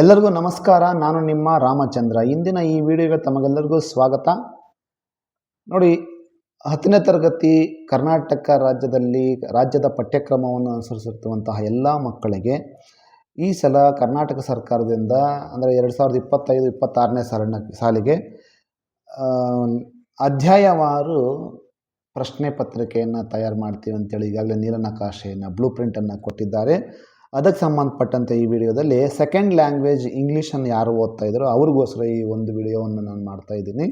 ಎಲ್ಲರಿಗೂ ನಮಸ್ಕಾರ. ನಾನು ನಿಮ್ಮ ರಾಮಚಂದ್ರ. ಇಂದಿನ ಈ ವಿಡಿಯೋಗೆ ತಮಗೆಲ್ಲರಿಗೂ ಸ್ವಾಗತ. ನೋಡಿ, ಹತ್ತನೇ ತರಗತಿ ಕರ್ನಾಟಕ ರಾಜ್ಯದಲ್ಲಿ ರಾಜ್ಯದ ಪಠ್ಯಕ್ರಮವನ್ನು ಅನುಸರಿಸಿರುವಂತಹ ಎಲ್ಲ ಮಕ್ಕಳಿಗೆ ಈ ಸಲ ಕರ್ನಾಟಕ ಸರ್ಕಾರದಿಂದ, ಅಂದರೆ ಎರಡು ಸಾವಿರದ ಇಪ್ಪತ್ತೈದು, ಇಪ್ಪತ್ತಾರನೇ ಸಾಲಿನ ಸಾಲಿಗೆ ಅಧ್ಯಾಯವಾರು ಪ್ರಶ್ನೆ ಪತ್ರಿಕೆಯನ್ನು ತಯಾರು ಮಾಡ್ತೀವಿ ಅಂತೇಳಿ ಈಗಾಗಲೇ ನೀಲನಕಾಶೆಯನ್ನು ಬ್ಲೂ ಪ್ರಿಂಟನ್ನು ಕೊಟ್ಟಿದ್ದಾರೆ. ಅದಕ್ಕೆ ಸಂಬಂಧಪಟ್ಟಂತೆ ಈ ವಿಡಿಯೋದಲ್ಲಿ ಸೆಕೆಂಡ್ ಲ್ಯಾಂಗ್ವೇಜ್ ಇಂಗ್ಲೀಷನ್ನು ಯಾರು ಓದ್ತಾ ಇದ್ದಾರೋ ಅವ್ರಿಗೋಸ್ಕರ ಈ ಒಂದು ವಿಡಿಯೋವನ್ನು ನಾನು ಮಾಡ್ತಾ ಇದ್ದೀನಿ.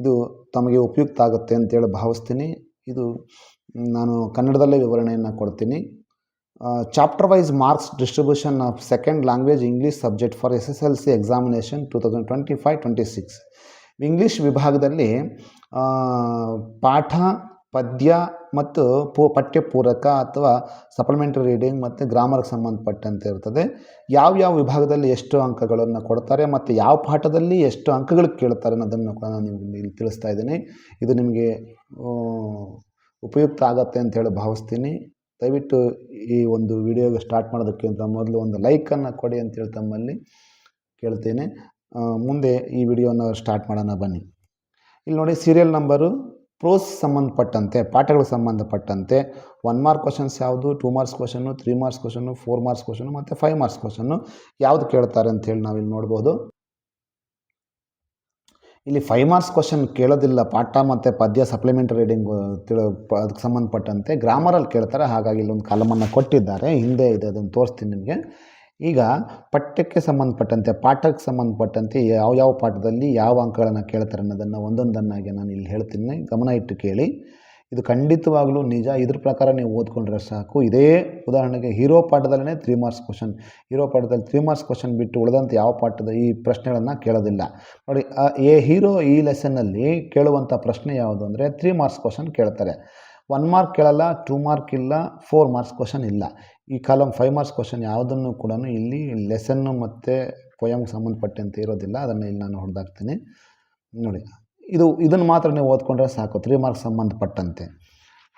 ಇದು ತಮಗೆ ಉಪಯುಕ್ತ ಆಗುತ್ತೆ ಅಂತೇಳಿ ಭಾವಿಸ್ತೀನಿ. ಇದು ನಾನು ಕನ್ನಡದಲ್ಲೇ ವಿವರಣೆಯನ್ನು ಕೊಡ್ತೀನಿ. Chapter wise marks distribution of second language English subject for S S L C examination two thousand twenty five twenty six English ವಿಭಾಗದಲ್ಲಿ ಪಾಠ, ಪದ್ಯ ಮತ್ತು ಪೂ, ಪಠ್ಯಪೂರಕ ಅಥವಾ ಸಪ್ಲಿಮೆಂಟರಿ ರೀಡಿಂಗ್ ಮತ್ತು ಗ್ರಾಮರ್ಗೆ ಸಂಬಂಧಪಟ್ಟಂತೆ ಇರ್ತದೆ. ಯಾವ್ಯಾವ ವಿಭಾಗದಲ್ಲಿ ಎಷ್ಟು ಅಂಕಗಳನ್ನು ಕೊಡ್ತಾರೆ ಮತ್ತು ಯಾವ ಪಾಠದಲ್ಲಿ ಎಷ್ಟು ಅಂಕಗಳು ಕೇಳ್ತಾರೆ ಅನ್ನೋದನ್ನು ಕೂಡ ನಾನು ನಿಮ್ಗೆ ಇಲ್ಲಿ ತಿಳಿಸ್ತಾ ಇದ್ದೀನಿ. ಇದು ನಿಮಗೆ ಉಪಯುಕ್ತ ಆಗತ್ತೆ ಅಂತೇಳಿ ಭಾವಿಸ್ತೀನಿ. ದಯವಿಟ್ಟು ಈ ಒಂದು ವಿಡಿಯೋಗೆ ಸ್ಟಾರ್ಟ್ ಮಾಡೋದಕ್ಕಿಂತ ಮೊದಲು ಒಂದು ಲೈಕನ್ನು ಕೊಡಿ ಅಂತೇಳಿ ತಮ್ಮಲ್ಲಿ ಕೇಳ್ತೇನೆ. ಮುಂದೆ ಈ ವಿಡಿಯೋನ ಸ್ಟಾರ್ಟ್ ಮಾಡೋಣ ಬನ್ನಿ. ಇಲ್ಲಿ ನೋಡಿ ಸೀರಿಯಲ್ ನಂಬರು ಪ್ರೋಸ್ ಸಂಬಂಧಪಟ್ಟಂತೆ ಪಾಠಗಳಿಗೆ ಸಂಬಂಧಪಟ್ಟಂತೆ ಒನ್ ಮಾರ್ಕ್ ಕ್ವಶನ್ಸ್ ಯಾವುದು two marks question three marks question four marks question ಮತ್ತು ಫೈವ್ ಮಾರ್ಕ್ಸ್ ಕ್ವಶನ್ನು ಯಾವುದು ಕೇಳ್ತಾರೆ ಅಂತೇಳಿ ನಾವಿಲ್ಲಿ ನೋಡ್ಬೋದು. ಇಲ್ಲಿ ಫೈವ್ ಮಾರ್ಕ್ಸ್ ಕ್ವಶನ್ ಕೇಳೋದಿಲ್ಲ, ಪಾಠ ಮತ್ತು ಪದ್ಯ ಸಪ್ಲಿಮೆಂಟರಿ ರೀಡಿಂಗ್ ತಿಳ, ಅದಕ್ಕೆ ಸಂಬಂಧಪಟ್ಟಂತೆ ಗ್ರಾಮರಲ್ಲಿ ಕೇಳ್ತಾರೆ, ಹಾಗಾಗಿ ಇಲ್ಲೊಂದು ಕಾಲಮನ್ನು ಕೊಟ್ಟಿದ್ದಾರೆ, ಹಿಂದೆ ಇದೆ, ಅದನ್ನು ತೋರಿಸ್ತೀನಿ ನಿಮಗೆ. ಈಗ ಪಠ್ಯಕ್ಕೆ ಸಂಬಂಧಪಟ್ಟಂತೆ, ಪಾಠಕ್ಕೆ ಸಂಬಂಧಪಟ್ಟಂತೆ ಯಾವ ಯಾವ ಪಾಠದಲ್ಲಿ ಯಾವ ಅಂಕಗಳನ್ನು ಕೇಳ್ತಾರೆ ಅನ್ನೋದನ್ನು ಒಂದೊಂದನ್ನಾಗಿ ನಾನು ಇಲ್ಲಿ ಹೇಳ್ತೀನಿ. ಗಮನ ಇಟ್ಟು ಕೇಳಿ. ಇದು ಖಂಡಿತವಾಗಲೂ ನಿಜ. ಇದ್ರ ಪ್ರಕಾರ ನೀವು ಓದ್ಕೊಂಡ್ರೆ ಸಾಕು. ಇದೇ ಉದಾಹರಣೆಗೆ ಹೀರೋ ಪಾಠದಲ್ಲೇ ತ್ರೀ ಮಾರ್ಕ್ಸ್ ಕ್ವಶನ್ ಹೀರೋ ಪಾಠದಲ್ಲಿ ತ್ರೀ ಮಾರ್ಕ್ಸ್ ಕ್ವಶನ್ ಬಿಟ್ಟು ಉಳಿದಂತೆ ಯಾವ ಪಾಠದ ಈ ಪ್ರಶ್ನೆಗಳನ್ನು ಕೇಳೋದಿಲ್ಲ. ನೋಡಿ ಎ ಹೀರೋ ಈ ಲೆಸನ್ನಲ್ಲಿ ಕೇಳುವಂಥ ಪ್ರಶ್ನೆ ಯಾವುದು ಅಂದರೆ ತ್ರೀ ಮಾರ್ಕ್ಸ್ ಕ್ವಶನ್ ಕೇಳ್ತಾರೆ. ಒನ್ ಮಾರ್ಕ್ ಕೇಳಲ್ಲ ಟೂ ಮಾರ್ಕ್ ಇಲ್ಲ ಫೋರ್ ಮಾರ್ಕ್ಸ್ ಕ್ವಶನ್ ಇಲ್ಲ. ಈ ಕಾಲಮ್ ಫೈವ್ ಮಾರ್ಕ್ಸ್ ಕ್ವಶನ್ ಯಾವುದನ್ನು ಕೂಡ ಇಲ್ಲಿ ಲೆಸನ್ನು ಮತ್ತು ಪೊಯಮ್ಗೆ ಸಂಬಂಧಪಟ್ಟಂತೆ ಇರೋದಿಲ್ಲ. ಅದನ್ನು ಇಲ್ಲಿ ನಾನು ಹೊಡೆದಾಕ್ತೀನಿ. ನೋಡಿ, ಇದು, ಇದನ್ನು ಮಾತ್ರ ನೀವು ಓದ್ಕೊಂಡ್ರೆ ಸಾಕು. ತ್ರೀ ಮಾರ್ಕ್ಸ್ ಸಂಬಂಧಪಟ್ಟಂತೆ.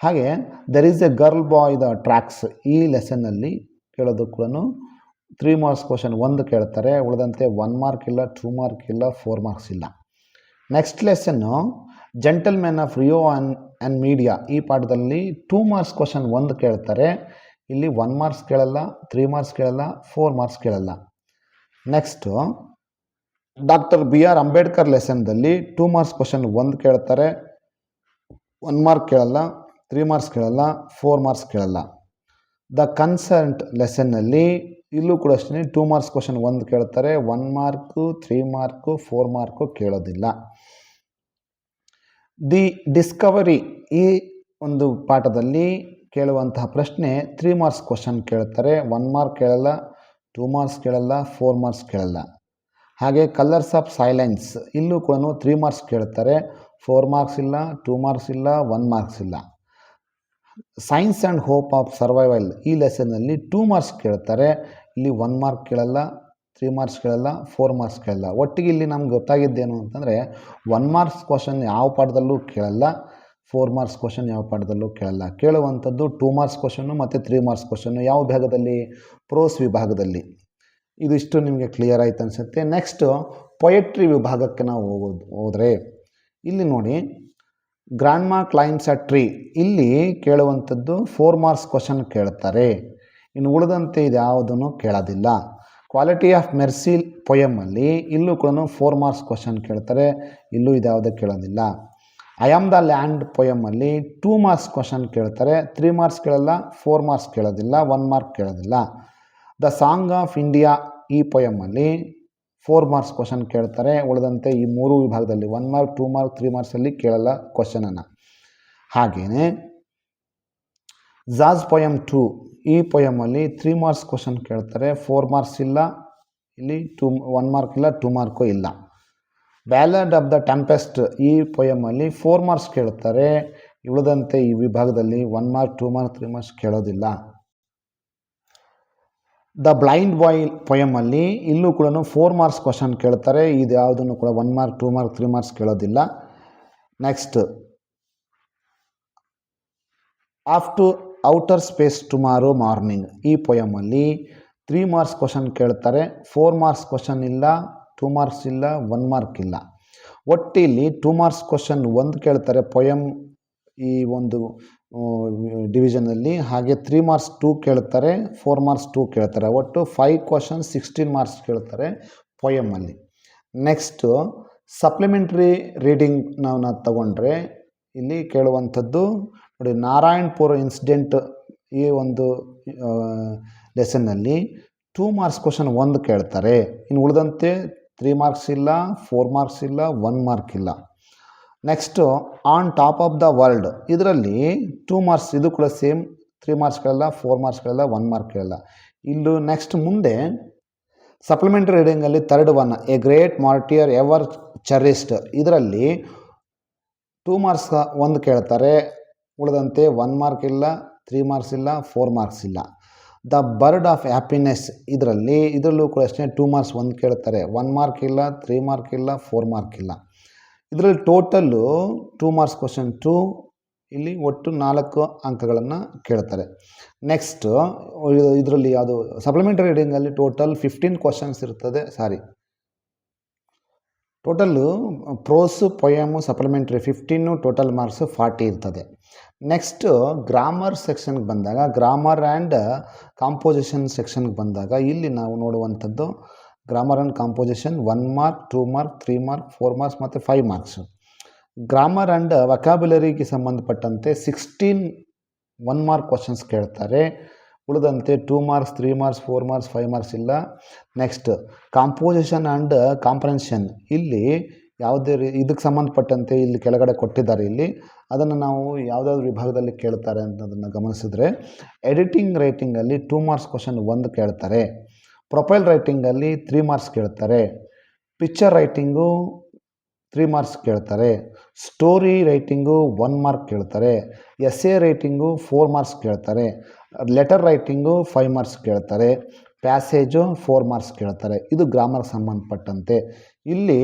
ಹಾಗೆ there is a girl boy the tracks ಈ ಲೆಸನ್ನಲ್ಲಿ ಕೇಳೋದು ಕೂಡ ತ್ರೀ ಮಾರ್ಕ್ಸ್ ಕ್ವಶನ್ ಒಂದು ಕೇಳ್ತಾರೆ. ಉಳಿದಂತೆ ಒನ್ ಮಾರ್ಕ್ ಇಲ್ಲ ಟೂ ಮಾರ್ಕ್ ಇಲ್ಲ ಫೋರ್ ಮಾರ್ಕ್ಸ್ ಇಲ್ಲ. Next lesson gentlemen of Rio and and media ಈ ಪಾಠದಲ್ಲಿ ಟೂ ಮಾರ್ಕ್ಸ್ ಕ್ವಶನ್ ಒಂದು ಕೇಳ್ತಾರೆ. ಇಲ್ಲಿ ಒನ್ ಮಾರ್ಕ್ಸ್ ಕೇಳಲ್ಲ ತ್ರೀ ಮಾರ್ಕ್ಸ್ ಕೇಳಲ್ಲ ಫೋರ್ ಮಾರ್ಕ್ಸ್ ಕೇಳಲ್ಲ. Next doctor B R Ambedkar ಲೆಸನ್ದಲ್ಲಿ two marks question ಒಂದು ಕೇಳ್ತಾರೆ. ಒನ್ ಮಾರ್ಕ್ ಕೇಳಲ್ಲ ತ್ರೀ ಮಾರ್ಕ್ಸ್ ಕೇಳಲ್ಲ ಫೋರ್ ಮಾರ್ಕ್ಸ್ ಕೇಳಲ್ಲ. ದ ಕನ್ಸರ್ಟ್ ಲೆಸನ್ನಲ್ಲಿ ಇಲ್ಲೂ ಕೂಡ ಅಷ್ಟೇ ಟೂ ಮಾರ್ಕ್ಸ್ ಕ್ವಶನ್ ಒಂದು ಕೇಳ್ತಾರೆ. One mark three mark four mark ಕೇಳೋದಿಲ್ಲ. ದಿ ಡಿಸ್ಕವರಿ ಈ ಒಂದು ಪಾಠದಲ್ಲಿ ಕೇಳುವಂತಹ ಪ್ರಶ್ನೆ ತ್ರೀ ಮಾರ್ಕ್ಸ್ ಕ್ವಶನ್ ಕೇಳ್ತಾರೆ. ಒನ್ ಮಾರ್ಕ್ ಕೇಳಲ್ಲ ಟೂ ಮಾರ್ಕ್ಸ್ ಕೇಳಲ್ಲ ಫೋರ್ ಮಾರ್ಕ್ಸ್ ಕೇಳಲ್ಲ. ಹಾಗೆ ಕಲರ್ಸ್ ಆಫ್ ಸೈಲೆನ್ಸ್ ಇಲ್ಲೂ ಕೂಡ ತ್ರೀ ಮಾರ್ಕ್ಸ್ ಕೇಳ್ತಾರೆ. ಫೋರ್ ಮಾರ್ಕ್ಸ್ ಇಲ್ಲ ಟೂ ಮಾರ್ಕ್ಸ್ ಇಲ್ಲ ಒನ್ ಮಾರ್ಕ್ಸ್ ಇಲ್ಲ. Science and hope of survival ಈ ಲೆಸನ್ನಲ್ಲಿ ಟೂ ಮಾರ್ಕ್ಸ್ ಕೇಳ್ತಾರೆ. ಇಲ್ಲಿ ಒನ್ ಮಾರ್ಕ್ ಕೇಳಲ್ಲ ತ್ರೀ ಮಾರ್ಕ್ಸ್ ಕೇಳಲ್ಲ ಫೋರ್ ಮಾರ್ಕ್ಸ್ ಕೇಳಲ್ಲ ಒಟ್ಟಿಗೆ ಇಲ್ಲಿ ನಮ್ಗೆ ಗೊತ್ತಾಗಿದ್ದೇನು ಅಂತಂದರೆ ಒನ್ ಮಾರ್ಕ್ಸ್ ಕ್ವಶನ್ ಯಾವ ಪಾಠದಲ್ಲೂ ಕೇಳಲ್ಲ ಫೋರ್ ಮಾರ್ಕ್ಸ್ ಕ್ವಶನ್ ಯಾವ ಪಾಠದಲ್ಲೂ ಕೇಳಲ್ಲ. ಕೇಳುವಂಥದ್ದು ಟೂ ಮಾರ್ಕ್ಸ್ ಕ್ವಶನ್ನು ಮತ್ತು ತ್ರೀ ಮಾರ್ಕ್ಸ್ ಕ್ವಶನ್ನು ಯಾವ ಭಾಗದಲ್ಲಿ ಪ್ರೋಸ್ ವಿಭಾಗದಲ್ಲಿ. ಇದಿಷ್ಟು ನಿಮಗೆ ಕ್ಲಿಯರ್ ಆಯ್ತು ಅನಿಸುತ್ತೆ. ನೆಕ್ಸ್ಟು ಪೊಯೆಟ್ರಿ ವಿಭಾಗಕ್ಕೆ ನಾವು ಹೋಗೋದು, ಹೋದರೆ, ಇಲ್ಲಿ ನೋಡಿ ಗ್ರ್ಯಾಂಡ್ ಮಾ ಕ್ಲೈಮ್ಸ್ ಅ ಟ್ರೀ ಇಲ್ಲಿ ಕೇಳುವಂಥದ್ದು ಫೋರ್ ಮಾರ್ಕ್ಸ್ ಕ್ವಶನ್ ಕೇಳ್ತಾರೆ. ಇನ್ನು ಉಳಿದಂತೆ ಇದು ಯಾವುದನ್ನು ಕೇಳೋದಿಲ್ಲ. ಕ್ವಾಲಿಟಿ ಆಫ್ ಮೆರ್ಸಿ ಪೊಯಮಲ್ಲಿ ಇಲ್ಲೂ ಕೂಡ ಫೋರ್ ಮಾರ್ಕ್ಸ್ ಕ್ವಶನ್ ಕೇಳ್ತಾರೆ, ಇಲ್ಲೂ ಇದ್ಯಾವುದೇ ಕೇಳೋದಿಲ್ಲ. ಐ ಆಮ್ ದ ಲ್ಯಾಂಡ್ ಪೊಯಮಲ್ಲಿ ಟೂ ಮಾರ್ಕ್ಸ್ ಕ್ವಶನ್ ಕೇಳ್ತಾರೆ ತ್ರೀ ಮಾರ್ಕ್ಸ್ ಕೇಳಲ್ಲ ಫೋರ್ ಮಾರ್ಕ್ಸ್ ಕೇಳೋದಿಲ್ಲ ಒನ್ ಮಾರ್ಕ್ ಕೇಳೋದಿಲ್ಲ. ದ ಸಾಂಗ್ ಆಫ್ ಇಂಡಿಯಾ ಈ ಪೊಯಮಲ್ಲಿ ಫೋರ್ ಮಾರ್ಕ್ಸ್ ಕ್ವಶನ್ ಕೇಳ್ತಾರೆ, ಉಳಿದಂತೆ ಈ ಮೂರು ವಿಭಾಗದಲ್ಲಿ one mark two mark three ಮಾರ್ಕ್ಸಲ್ಲಿ ಕೇಳಲ್ಲ ಕ್ವಶನನ್ನು ಹಾಗೆಯೇ ಜಾಜ್ ಪೊಯಮ್ ಟು ಈ ಪೊಯಮಲ್ಲಿ ತ್ರೀ ಮಾರ್ಕ್ಸ್ ಕ್ವಶನ್ ಕೇಳ್ತಾರೆ. ಫೋರ್ ಮಾರ್ಕ್ಸ್ ಇಲ್ಲ. ಇಲ್ಲಿ ಟೂ ಒನ್ ಮಾರ್ಕ್ ಇಲ್ಲ ಟೂ ಮಾರ್ಕು ಇಲ್ಲ. ಬ್ಯಾಲೆಡ್ ಆಫ್ ದ ಟೆಂಪೆಸ್ಟ್ ಈ ಪೊಯಮಲ್ಲಿ ಫೋರ್ ಮಾರ್ಕ್ಸ್ ಕೇಳ್ತಾರೆ. ಉಳಿದಂತೆ ಈ ವಿಭಾಗದಲ್ಲಿ one mark two mark three marks ಕೇಳೋದಿಲ್ಲ. ದ ಬ್ಲೈಂಡ್ ಬಾಯ್ ಪೊಯಮಲ್ಲಿ ಇಲ್ಲೂ ಕೂಡ ಫೋರ್ ಮಾರ್ಕ್ಸ್ ಕ್ವಶನ್ ಕೇಳ್ತಾರೆ. ಇದು ಯಾವುದನ್ನು ಕೂಡ one mark two mark three marks ಕೇಳೋದಿಲ್ಲ. Next off to outer space tomorrow morning ಈ ಪೊಯಮಲ್ಲಿ ತ್ರೀ ಮಾರ್ಕ್ಸ್ ಕ್ವಶನ್ ಕೇಳ್ತಾರೆ ಫೋರ್ ಮಾರ್ಕ್ಸ್ ಕ್ವಶನ್ ಇಲ್ಲ ಟೂ ಮಾರ್ಕ್ಸ್ ಇಲ್ಲ ಒನ್ ಮಾರ್ಕ್ ಇಲ್ಲ. ಒಟ್ಟಿಲ್ಲಿ ಟೂ ಮಾರ್ಕ್ಸ್ ಕ್ವಶನ್ ಒಂದು ಕೇಳ್ತಾರೆ ಪೊಯಮ್ ಈ ಒಂದು ಡಿವಿಷನಲ್ಲಿ ಹಾಗೆ ತ್ರೀ ಮಾರ್ಕ್ಸ್ ಟೂ ಕೇಳ್ತಾರೆ ಫೋರ್ ಮಾರ್ಕ್ಸ್ ಟೂ ಕೇಳ್ತಾರೆ. ಒಟ್ಟು ಫೈವ್ ಕ್ವಶನ್ ಸಿಕ್ಸ್ಟೀನ್ ಮಾರ್ಕ್ಸ್ ಕೇಳ್ತಾರೆ ಪೊಯಮಲ್ಲಿ ನೆಕ್ಸ್ಟು ಸಪ್ಲಿಮೆಂಟ್ರಿ ರೀಡಿಂಗ್ ನಾವು ತಗೊಂಡ್ರೆ ಇಲ್ಲಿ ಕೇಳುವಂಥದ್ದು ನೋಡಿ, ನಾರಾಯಣ್ಪುರ ಇನ್ಸಿಡೆಂಟ್ ಈ ಒಂದು ಲೆಸನ್ನಲ್ಲಿ ಟೂ ಮಾರ್ಕ್ಸ್ ಕ್ವಶನ್ ಒಂದು ಕೇಳ್ತಾರೆ. ಇನ್ನು ಉಳಿದಂತೆ ತ್ರೀ ಮಾರ್ಕ್ಸ್ ಇಲ್ಲ ಫೋರ್ ಮಾರ್ಕ್ಸ್ ಇಲ್ಲ ಒನ್ ಮಾರ್ಕ್ ಇಲ್ಲ. Next on top of the world ಇದರಲ್ಲಿ ಟೂ ಮಾರ್ಕ್ಸ್ ಇದು ಕೂಡ ಸೇಮ್ ತ್ರೀ ಮಾರ್ಕ್ಸ್ಗಳೆಲ್ಲ ಫೋರ್ ಮಾರ್ಕ್ಸ್ಗಳೆಲ್ಲ ಒನ್ ಮಾರ್ಕ್ಗಳೆಲ್ಲ ಇಲ್ಲೂ ನೆಕ್ಸ್ಟ್ ಮುಂದೆ supplementary ರೀಡಿಂಗಲ್ಲಿ third one a great martyr ever Christ ಇದರಲ್ಲಿ ಟೂ ಮಾರ್ಕ್ಸ್ ಒಂದು ಕೇಳ್ತಾರೆ. ಉಳಿದಂತೆ ಒನ್ ಮಾರ್ಕ್ ಇಲ್ಲ ತ್ರೀ ಮಾರ್ಕ್ಸ್ ಇಲ್ಲ ಫೋರ್ ಮಾರ್ಕ್ಸ್ ಇಲ್ಲ. ದ ಬರ್ಡ್ ಆಫ್ ಹ್ಯಾಪಿನೆಸ್ ಇದರಲ್ಲಿ, ಇದರಲ್ಲೂ ಕೂಡ ಅಷ್ಟೇ ಟೂ ಮಾರ್ಕ್ಸ್ ಒಂದು ಕೇಳ್ತಾರೆ. ಒನ್ ಮಾರ್ಕ್ ಇಲ್ಲ ತ್ರೀ ಮಾರ್ಕ್ ಇಲ್ಲ ಫೋರ್ ಮಾರ್ಕ್ ಇಲ್ಲ. ಇದರಲ್ಲಿ total two marks question two ಇಲ್ಲಿ ಒಟ್ಟು ನಾಲ್ಕು ಅಂಕಗಳನ್ನು ಕೇಳ್ತಾರೆ. ನೆಕ್ಸ್ಟು ಇದರಲ್ಲಿ ಯಾವುದು ಸಪ್ಲಿಮೆಂಟರಿ ರೀಡಿಂಗಲ್ಲಿ ಟೋಟಲ್ ಫಿಫ್ಟೀನ್ ಕ್ವಶನ್ಸ್ ಇರ್ತದೆ, sorry. Total prose poem supplementary fifteen total marks forty ಇರ್ತದೆ. ನೆಕ್ಸ್ಟು ಗ್ರಾಮರ್ ಸೆಕ್ಷನ್ಗೆ ಬಂದಾಗ ಗ್ರಾಮರ್ ಆ್ಯಂಡ್ ಕಾಂಪೋಸಿಷನ್ ಸೆಕ್ಷನ್ಗೆ ಬಂದಾಗ, ಇಲ್ಲಿ ನಾವು ನೋಡುವಂಥದ್ದು grammar and composition one mark two mark three mark four marks ಮತ್ತು ಫೈವ್ ಮಾರ್ಕ್ಸು ಗ್ರಾಮರ್ ಆ್ಯಂಡ್ ವಕಾಬ್ಯುಲರಿಗೆ ಸಂಬಂಧಪಟ್ಟಂತೆ ಸಿಕ್ಸ್ಟೀನ್ ಒನ್ ಮಾರ್ಕ್ ಕ್ವಶನ್ಸ್ ಕೇಳ್ತಾರೆ. ಉಳಿದಂತೆ two marks three marks four marks five marks ಇಲ್ಲ. ನೆಕ್ಸ್ಟ್ ಕಾಂಪೋಸಿಷನ್ ಆ್ಯಂಡ್ ಕಾಂಪ್ರೆನ್ಷನ್ ಇಲ್ಲಿ ಯಾವುದೇ ರೀ, ಇದಕ್ಕೆ ಸಂಬಂಧಪಟ್ಟಂತೆ ಇಲ್ಲಿ ಕೆಳಗಡೆ ಕೊಟ್ಟಿದ್ದಾರೆ ಇಲ್ಲಿ. ಅದನ್ನು ನಾವು ಯಾವುದಾದ್ರು ವಿಭಾಗದಲ್ಲಿ ಕೇಳ್ತಾರೆ ಅಂತದನ್ನು ಗಮನಿಸಿದ್ರೆ ಎಡಿಟಿಂಗ್ ರೈಟಿಂಗಲ್ಲಿ ಟೂ ಮಾರ್ಕ್ಸ್ ಕ್ವಶನ್ ಒಂದು ಕೇಳ್ತಾರೆ. ಪ್ರೊಫೈಲ್ ರೈಟಿಂಗಲ್ಲಿ ತ್ರೀ ಮಾರ್ಕ್ಸ್ ಕೇಳ್ತಾರೆ. ಪಿಕ್ಚರ್ ರೈಟಿಂಗು ತ್ರೀ ಮಾರ್ಕ್ಸ್ ಕೇಳ್ತಾರೆ. ಸ್ಟೋರಿ ರೈಟಿಂಗು ಒನ್ ಮಾರ್ಕ್ ಕೇಳ್ತಾರೆ. Essay writing four marks ಕೇಳ್ತಾರೆ. ಲೆಟರ್ ರೈಟಿಂಗು ಫೈವ್ ಮಾರ್ಕ್ಸ್ ಕೇಳ್ತಾರೆ ಪ್ಯಾಸೇಜು ಫೋರ್ ಮಾರ್ಕ್ಸ್ ಕೇಳ್ತಾರೆ. ಇದು ಗ್ರಾಮರ್ಗೆ ಸಂಬಂಧಪಟ್ಟಂತೆ. ಇಲ್ಲಿ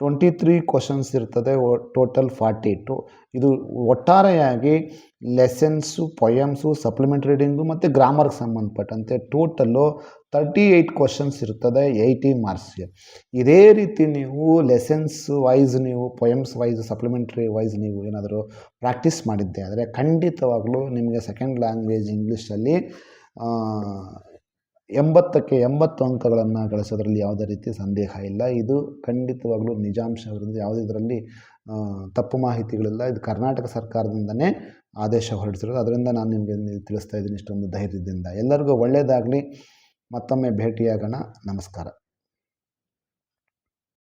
ಟ್ವೆಂಟಿ ತ್ರೀ ಕ್ವಶನ್ಸ್ ಇರ್ತದೆ ಟೋಟಲ್ ಫಾರ್ಟಿ ಟು ಇದು ಒಟ್ಟಾರೆಯಾಗಿ ಲೆಸನ್ಸು ಪೊಯಮ್ಸು ಸಪ್ಲಿಮೆಂಟ್ ರೀಡಿಂಗು ಮತ್ತು ಗ್ರಾಮರ್ಗೆ ಸಂಬಂಧಪಟ್ಟಂತೆ ಟೋಟಲ್ಲು ತರ್ಟಿ ಏಯ್ಟ್ ಕ್ವಶನ್ಸ್ ಇರ್ತದೆ ಏಯ್ಟಿ ಮಾರ್ಕ್ಸ್ಗೆ ಇದೇ ರೀತಿ ನೀವು ಲೆಸನ್ಸ್ ವೈಸ್ ನೀವು ಪೊಯಮ್ಸ್ ವೈಸ್ ಸಪ್ಲಿಮೆಂಟ್ರಿ ವೈಸ್ ನೀವು ಏನಾದರೂ ಪ್ರಾಕ್ಟೀಸ್ ಮಾಡಿದ್ದೆ ಆದರೆ ಖಂಡಿತವಾಗಲೂ ನಿಮಗೆ ಸೆಕೆಂಡ್ ಲ್ಯಾಂಗ್ವೇಜ್ ಇಂಗ್ಲೀಷಲ್ಲಿ ಎಂಬತ್ತಕ್ಕೆ ಎಂಬತ್ತು ಅಂಕಗಳನ್ನು ಗಳಿಸೋದ್ರಲ್ಲಿ ಯಾವುದೇ ರೀತಿ ಸಂದೇಹ ಇಲ್ಲ. ಇದು ಖಂಡಿತವಾಗಲೂ ನಿಜಾಂಶ ಅವರಿಂದ ಯಾವುದೇ ಇದರಲ್ಲಿ ತಪ್ಪು ಮಾಹಿತಿಗಳಿಲ್ಲ. ಇದು ಕರ್ನಾಟಕ ಸರ್ಕಾರದಿಂದನೇ ಆದೇಶ ಹೊರಡಿಸಿರೋದು. ಅದರಿಂದ ನಾನು ನಿಮಗೆ ತಿಳಿಸ್ತಾ ಇದ್ದೀನಿ ಇಷ್ಟೊಂದು ಧೈರ್ಯದಿಂದ. ಎಲ್ಲರಿಗೂ ಒಳ್ಳೆಯದಾಗಲಿ ಮತ್ತೊಮ್ಮೆ ಭೇಟಿಯಾಗೋಣ. ನಮಸ್ಕಾರ.